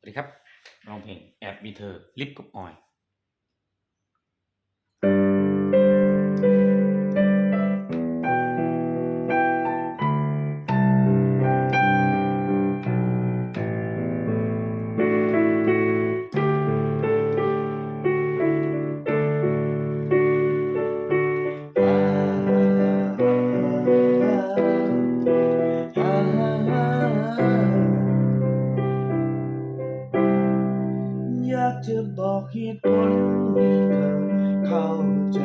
สวัสดีครับร้องเพลงแอบมีเธอลิปกับออย บอกเหตุผลเข้าใจ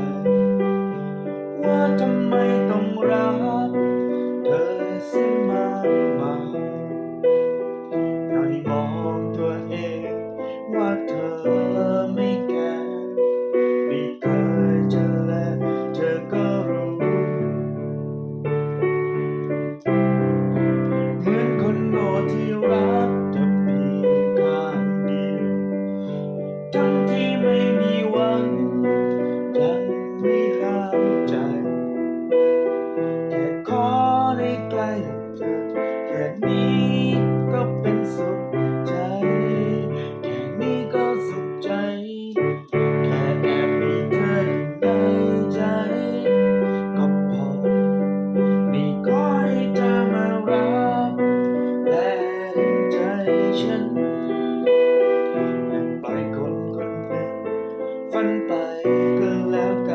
ฝันไปก็แล้วกัน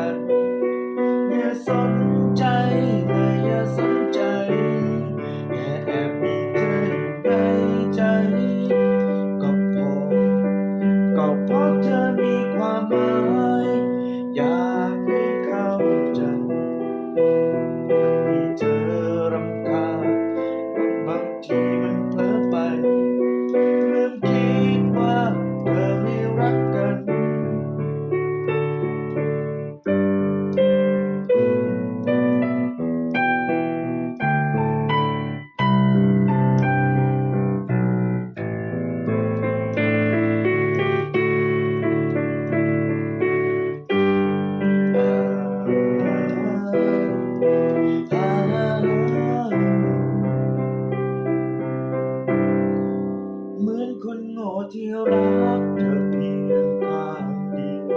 คนโง่ที่รักเธอเพียงภาพเดียว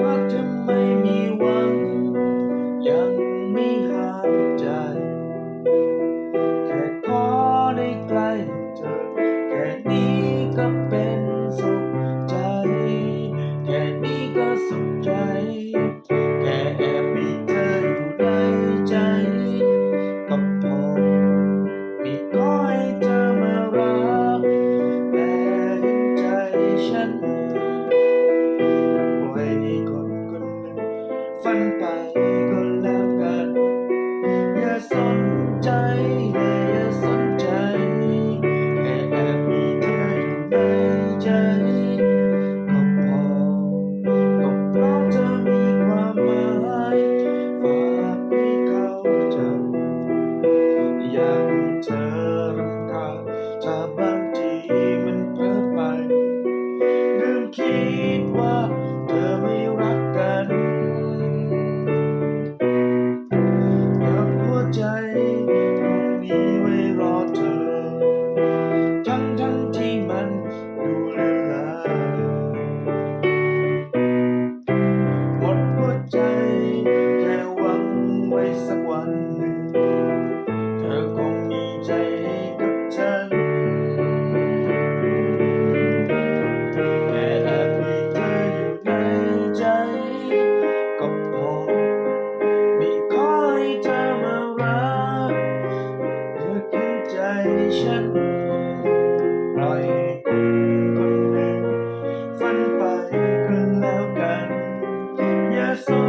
รักเธอไม่มีหวัง ยังไม่หายใจแค่ ฝันไปก็แล้วกัน อย่าสนใจเลยอย่าสนใจแค่แอบมีเธออยู่ในใจก็พอก็เพราะเธอมีความหมายฝากให้เขาจำอยากเธอ there's